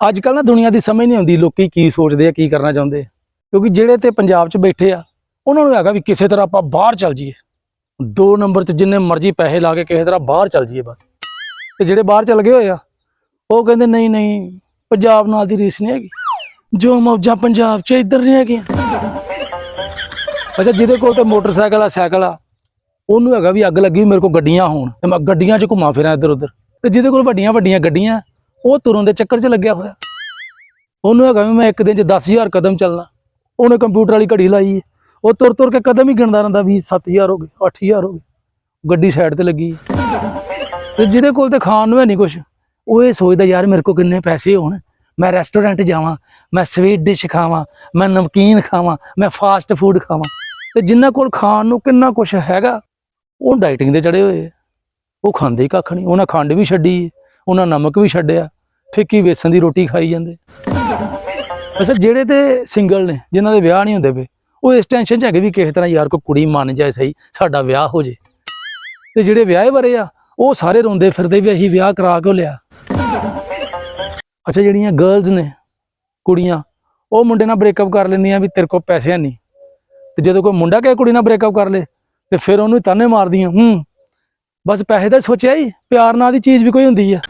ਅੱਜ ਕੱਲ ਨਾ ਦੁਨੀਆ ਦੀ ਸਮਝ ਨਹੀਂ ਆਉਂਦੀ ਲੋਕੀ ਕੀ ਸੋਚਦੇ ਆ, ਕੀ ਕਰਨਾ ਚਾਹੁੰਦੇ ਕਿਉਂਕਿ ਜਿਹੜੇ ਤੇ ਪੰਜਾਬ 'ਚ ਬੈਠੇ ਆ, ਉਹਨਾਂ ਨੂੰ ਹੈਗਾ ਵੀ ਕਿਸੇ ਤਰ੍ਹਾਂ ਆਪਾਂ ਬਾਹਰ ਚੱਲ ਜਾਈਏ। ਦੋ ਨੰਬਰ 'ਚ ਜਿੰਨੇ ਮਰਜ਼ੀ ਪੈਸੇ ਲਾ ਕੇ ਕਿਸੇ ਤਰ੍ਹਾਂ ਬਾਹਰ ਚੱਲ ਜਾਈਏ ਬਸ। ਤੇ ਜਿਹੜੇ ਬਾਹਰ ਚੱਲ ਗਏ ਹੋਏ ਆ, ਉਹ ਕਹਿੰਦੇ ਨਹੀਂ ਨਹੀਂ, ਪੰਜਾਬ ਨਾਲ ਦੀ ਰੀਸ ਨਹੀਂ ਹੈਗੀ। ਜੋ ਮੌਜਾਂ ਪੰਜਾਬ 'ਚ ਇੱਧਰ ਨਹੀਂ ਹੈਗੀਆਂ। ਅੱਛਾ, ਜਿਹਦੇ ਕੋਲ ਤੇ ਮੋਟਰਸਾਈਕਲ ਆ, ਸਾਈਕਲ ਆ, ਉਹਨੂੰ ਹੈਗਾ ਵੀ ਅੱਗ ਲੱਗੀ ਮੇਰੇ ਕੋਲ ਗੱਡੀਆਂ ਹੋਣ, ਤੇ ਮੈਂ ਗੱਡੀਆਂ 'ਚ ਘੁੰਮਾ ਫਿਰਾਂ ਇੱਧਰ ਉੱਧਰ ਤੇ ਜਿਹਦੇ ਕੋਲ ਵੱਡੀਆਂ ਵੱਡੀਆਂ ਗੱਡੀਆਂ ਉਹ ਤੁਰਨ ਦੇ ਚੱਕਰ 'ਚ ਲੱਗਿਆ ਹੋਇਆ। ਉਹਨੂੰ ਹੈਗਾ ਵੀ ਮੈਂ ਇੱਕ ਦਿਨ 'ਚ 10000 ਕਦਮ ਚੱਲਣਾ। ਉਹਨੇ ਕੰਪਿਊਟਰ ਵਾਲੀ ਘੜੀ ਲਾਈ ਹੈ ਉਹ ਤੁਰ ਤੁਰ ਕੇ ਕਦਮ ਹੀ ਗਿਣਦਾ ਰਹਿੰਦਾ ਵੀ 7000 ਹੋ ਗਏ 8000 ਹੋ ਗਏ। ਗੱਡੀ ਸਾਈਡ ਤੇ ਲੱਗੀ। ਹੈ। ਤੇ ਜਿਹਦੇ ਕੋਲ ਤੇ ਖਾਣ ਨੂੰ ਹੈ ਨਹੀਂ ਕੁਛ, ਉਹ ਇਹ ਸੋਚਦਾ, ਯਾਰ ਮੇਰੇ ਕੋਲ ਕਿੰਨੇ ਪੈਸੇ ਹੋਣ। ਮੈਂ ਰੈਸਟੋਰੈਂਟ ਜਾਵਾਂ, ਮੈਂ ਸਵੀਟ ਡਿਸ਼ ਖਾਵਾਂ, ਮੈਂ ਨਮਕੀਨ ਖਾਵਾਂ, ਮੈਂ ਫਾਸਟ ਫੂਡ ਖਾਵਾਂ। ਤੇ ਜਿਨ੍ਹਾਂ ਕੋਲ ਖਾਣ ਨੂੰ ਕਿੰਨਾ ਕੁਛ ਹੈਗਾ, ਉਹ ਡਾਈਟਿੰਗ ਦੇ ਚੜੇ ਹੋਏ ਆ। ਉਹ ਖਾਂਦੇ ਹੀ ਕੱਖ ਨਹੀਂ, ਉਹਨਾਂ ਖੰਡ ਵੀ ਛੱਡੀ ਉਹਨਾਂ ਨਮਕ ਵੀ ਛੱਡਿਆ ਫਿੱਕੀ ਵੇਸਣ ਦੀ ਰੋਟੀ ਖਾਈ ਜਾਂਦੇ? ਅੱਛਾ, ਜਿਹੜੇ ਤੇ ਸਿੰਗਲ ਨੇ, ਜਿਨ੍ਹਾਂ ਦੇ ਵਿਆਹ ਨਹੀਂ ਹੁੰਦੇ ਪਏ, ਉਹ ਇਸ ਟੈਨਸ਼ਨ 'ਚ ਹੈਗੇ ਵੀ ਕਿਸੇ ਤਰ੍ਹਾਂ ਯਾਰ ਕੋਈ ਕੁੜੀ ਮੰਨ ਜਾਏ ਸਹੀ, ਸਾਡਾ ਵਿਆਹ ਹੋ ਜੇ। ਤੇ ਜਿਹੜੇ ਵਿਆਹੇ ਵਰੇ ਆ, ਉਹ ਸਾਰੇ ਰੋਂਦੇ ਫਿਰਦੇ ਵੀ ਅਸੀਂ ਵਿਆਹ ਕਰਾ ਕੇ ਲਿਆ? ਅੱਛਾ, ਜਿਹੜੀਆਂ ਗਰਲਸ ਨੇ, ਕੁੜੀਆਂ, ਉਹ ਮੁੰਡੇ ਨਾਲ ਬ੍ਰੇਕਅਪ ਕਰ ਲੈਂਦੀਆਂ ਵੀ ਤੇਰੇ ਕੋਲ ਪੈਸੇ ਨਹੀਂ। ਤੇ ਜਦੋਂ ਕੋਈ ਮੁੰਡਾ ਕਹੇ ਕੁੜੀ ਨਾਲ ਬ੍ਰੇਕਅਪ ਕਰ ਲੇ, ਤੇ ਫਿਰ ਉਹਨੂੰ ਤਾਨੇ ਮਾਰਦੀਆਂ, ਹੂੰ, ਬਸ ਪੈਸੇ ਦਾ ਸੋਚਿਆ ਹੀ, ਪਿਆਰ ਨਾਲ ਦੀ ਚੀਜ਼ ਵੀ ਕੋਈ ਹੁੰਦੀ ਆ।